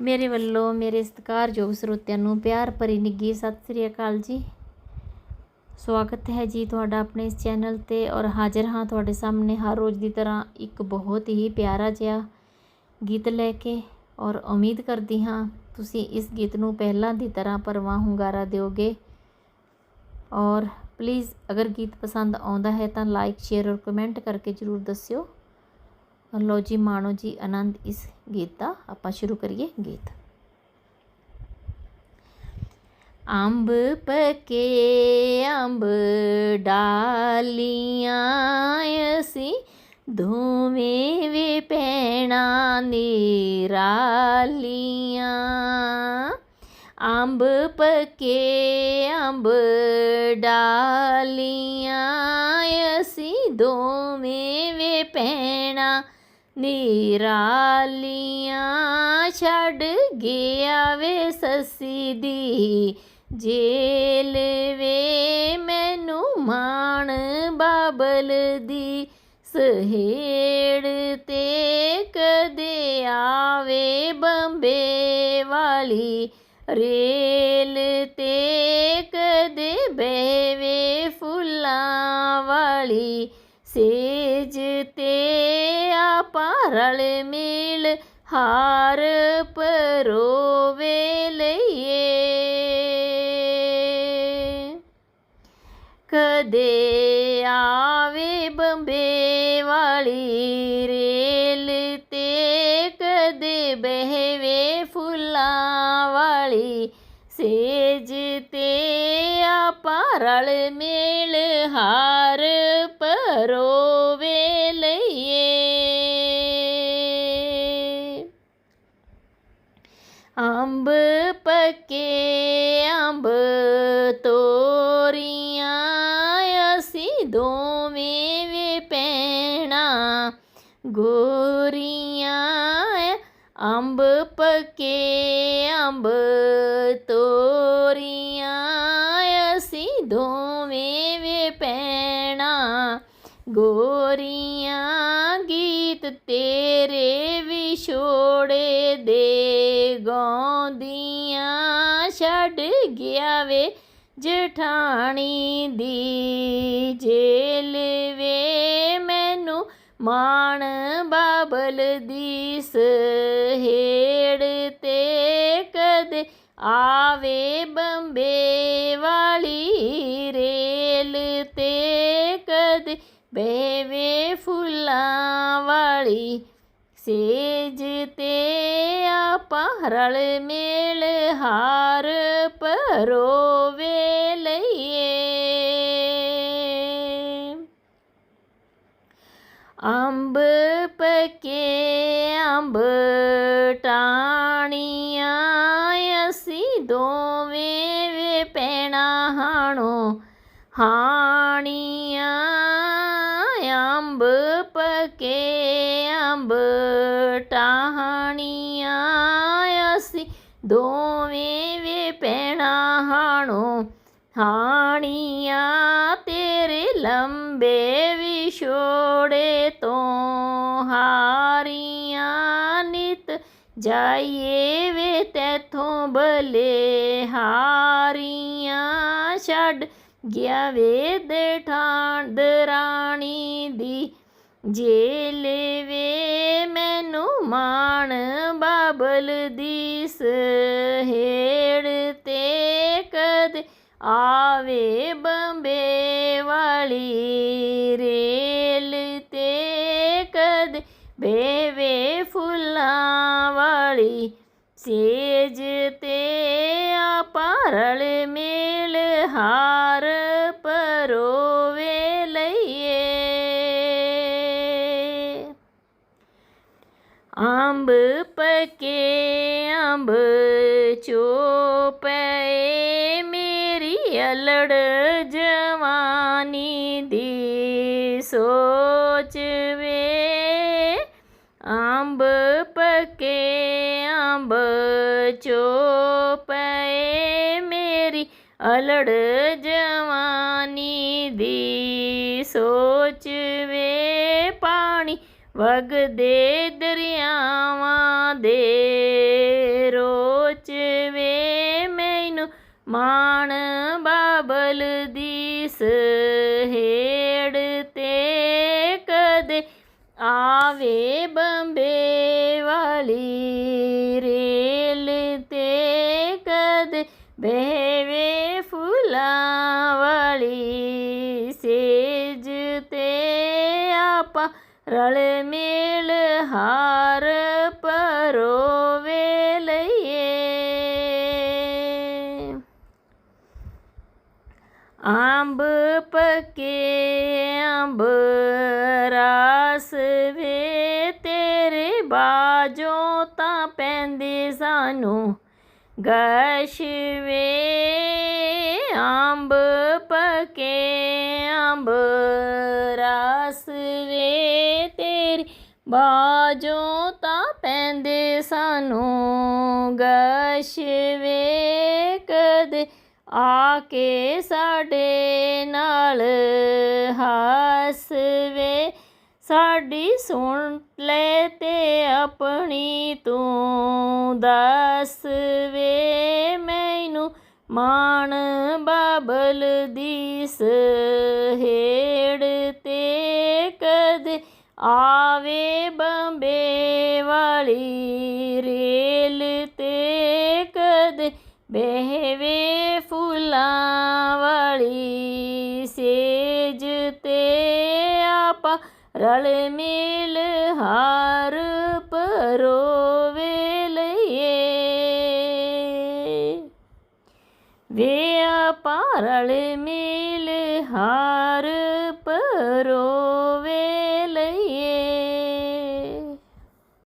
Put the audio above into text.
ਮੇਰੇ ਵੱਲੋਂ, ਮੇਰੇ ਸਤਿਕਾਰਯੋਗ ਸਰੋਤਿਆਂ ਨੂੰ ਪਿਆਰ ਭਰੀ ਨਿੱਘੀ ਸਤਿ ਸ੍ਰੀ ਅਕਾਲ ਜੀ। ਸਵਾਗਤ ਹੈ ਜੀ ਤੁਹਾਡਾ ਆਪਣੇ ਇਸ ਚੈਨਲ ਤੇ ਔਰ ਹਾਜ਼ਰ ਹਾਂ ਤੁਹਾਡੇ ਸਾਹਮਣੇ ਹਰ ਰੋਜ਼ ਦੀ ਤਰ੍ਹਾਂ ਇੱਕ ਬਹੁਤ ਹੀ ਪਿਆਰਾ ਜਿਹਾ ਗੀਤ ਲੈ ਕੇ ਔਰ ਉਮੀਦ ਕਰਦੀ ਹਾਂ ਤੁਸੀਂ ਇਸ ਗੀਤ ਨੂੰ ਪਹਿਲਾਂ ਦੀ ਤਰ੍ਹਾਂ ਪਰਵਾਹ ਹੁੰਗਾਰਾ ਦਿਓਗੇ। ਔਰ ਪਲੀਜ਼ ਅਗਰ ਗੀਤ ਪਸੰਦ ਆਉਂਦਾ ਹੈ ਤਾਂ ਲਾਈਕ ਸ਼ੇਅਰ ਔਰ ਕਮੈਂਟ ਕਰਕੇ ਜ਼ਰੂਰ ਦੱਸਿਓ। ਲਓ ਜੀ, ਮਾਣੋ ਜੀ, ਆਨੰਦ ਇਸ ਗੀਤ ਦਾ। ਆਪਾਂ ਸ਼ੁਰੂ ਕਰੀਏ ਗੀਤ। ਅੰਬ ਪਕੇ, ਅੰਬ ਡਾਲੀਆਂ ਅਸੀਂ ਧੂਵੇਂ ਵੇ ਪੈਣਾ ਨਿਰਾਲੀਆਂ ਅੰਬ ਪਕੇ, ਅੰਬ ਡਾਲੀਆਂ ਅਸੀਂ ਦੋਵੇਂ ਵੇ ਪੈਣਾ ਨਿਰਾਲੀਆਂ ਛੱਡ ਗਿਆ ਵੇ ਸੱਸੀ ਦੀ। ਜੇਲ ਵੇ ਮੈਨੂੰ ਮਾਣ ਬਾਬਲ ਦੀ। ਸਹੇੜ ਤੇ ਕਦੇ ਆਵੇ ਬੰਬੇ ਵਾਲੀ। ਰੇਲ ਤੇ ਰਲ ਮਿਲ ਹਾਰ ਪਰੋਵੇ ਲਈਏ ਕਦੇ ਆਵੇ ਬੰਬੇ ਵਾਲੀ ਰੇਲ ਤੇ, ਕਦੇ ਬਹਿਵੇ ਫੁੱਲਾਂ ਵਾਲੀ ਸੇਜ ਤੇ, ਆਪਾ ਰਲ ਮੇਲ ਹਾਰ ਪਰੋਵੇ ਲਈਏ ਅੰਬ ਪੱਕੇ ਅੰਬ ਤੋਰੀਆਂ ਅਸੀਂ ਦੋਵੇਂ ਵੇ ਪੈਣਾ ਗੋਰੀਆਂ। ਅੰਬ ਪੱਕੇ ਅੰਬ ਤੋਰੀਆਂ। ਗੋਰੀਆਂ ਗੀਤ ਤੇਰੇ ਵਿਛੋੜੇ ਦੇ। ਗਾਉਂਦੀਆਂ ਛੱਡ ਗਿਆ ਵੇ ਜਠਾਣੀ ਦੀ। ਜੇਲ ਵੇ ਮੈਨੂੰ ਮਾਣ ਬਾਬਲ ਦੀ ਸਹੇੜ ਤੇ ਕਦੇ ਆਵੇ ਬੰਬੇ ਵਾਲੀ ਰੇਲ ਤੇ ਕਦੇ ਬੇਵੇ ਫੁੱਲਾਂ ਵਾਲੀ ਸੇਜ ਤੇ ਆਪਾ ਰਲ ਮੇਲ ਹਾਰ ਪਰੋਵੇ ਲਈਏ ਅੰਬ ਪਕੇ ਅੰਬ ਟਾਣੀਆਂ ਅਸੀਂ ਦੋਵੇਂ ਵੇ ਟਾਹਣੀਆਂ ਅਸੀਂ ਦੋਵੇਂ ਵੇ ਪੈਣਾ ਹਾਣੋ, ਹਾਣੀਆਂ ਤੇਰੇ ਲੰਬੇ ਵਿਛੋੜੇ ਤੋਂ ਹਾਰੀਆਂ ਨਿਤ ਜਾਈਏ ਵੇ ਤੈਥੋਂ ਬਲੇ ਹਾਰੀਆਂ, ਛੱਡ ਗਿਆ ਵੇ ਦੇ ਦਠਾਣ ਰਾਣੀ ਦੀ ਜੇਲ ਵੇ ਮੈਨੂੰ ਮਾਣ ਬਾਬਲ ਦੀ ਸਹੇੜ ਤੇ ਕਦ ਆਵੇ ਬੰਬੇ ਵਾਲੀ ਰੇਲ ਤੇ ਕਦ ਬੇਵੇ ਫੁੱਲਾਂ ਵਾਲੀ ਸੇਜ ਤੇ ਆਪਾ ਰਲ ਮੇਲ ਹਾਰ ਪਰੋ ਅੰਬ ਪਕੇ ਅੰਬ ਚੋਪਏ, ਮੇਰੀ ਅਲੜ ਜਵਾਨੀ ਦੀ ਸੋਚ ਵੇ। ਅੰਬ ਪਕੇ ਅੰਬ ਚੋਪਏ, ਮੇਰੀ ਅਲੜ ਜਵਾਨੀ ਦੀ ਸੋਚ ਵੇ। ਵਗਦੇ ਦਰਿਆਵਾਂ ਦੇ ਰੋਚਵੇ ਮੈਨੂੰ ਮਾਣ ਬਾਬਲ ਦੀ ਸਹੇੜ ਤੇ ਕਦੇ ਆਵੇ ਬੰਬੇ ਵਾਲੀ ਰੇਲ ਤੇ ਕਦੇ ਬਹਿਵੇ ਰਲ ਮੇਲ ਹਾਰ ਪਰੋਵੇ ਲਈਏ। ਅੰਬ ਪੱਕੇ, ਅੰਬ ਰਾਸ ਵੇ ਤੇਰੇ ਬਾਜੋ ਤਾਂ ਪੈਂਦੇ ਸਾਨੂੰ ਗਸ਼ ਵੇ। ਅੰਬ ਪੱਕੇ, ਅੰਬ ਬਾਜੋਂ ਤਾਂ ਪੈਂਦੇ ਸਾਨੂੰ ਗਸ਼ ਵੇ ਕਦੇ ਆ ਕੇ ਸਾਡੇ ਨਾਲ ਹੱਸਵੇ। ਸਾਡੀ ਸੁਣ ਲੈ ਤੇ ਆਪਣੀ ਤੂੰ ਦੱਸ ਵੇ ਮੈਨੂੰ ਮਾਣ ਬਾਬਲ ਦੀ ਸਹੇੜ ਵਾਲੀ ਰੇਲ ਤੇ ਕਦੇ ਬਹਿਵੇ ਫੁੱਲਾਂ ਵਾਲੀ ਸੇਜ ਤੇ ਆਪਾ ਰਲ ਮਿਲ ਹਾਰ ਪਰੋਵੇ ਲਈਏ। ਵੇ ਆਪਾ ਰਲ ਮਿਲ ਹਾਰ ਪਰੋ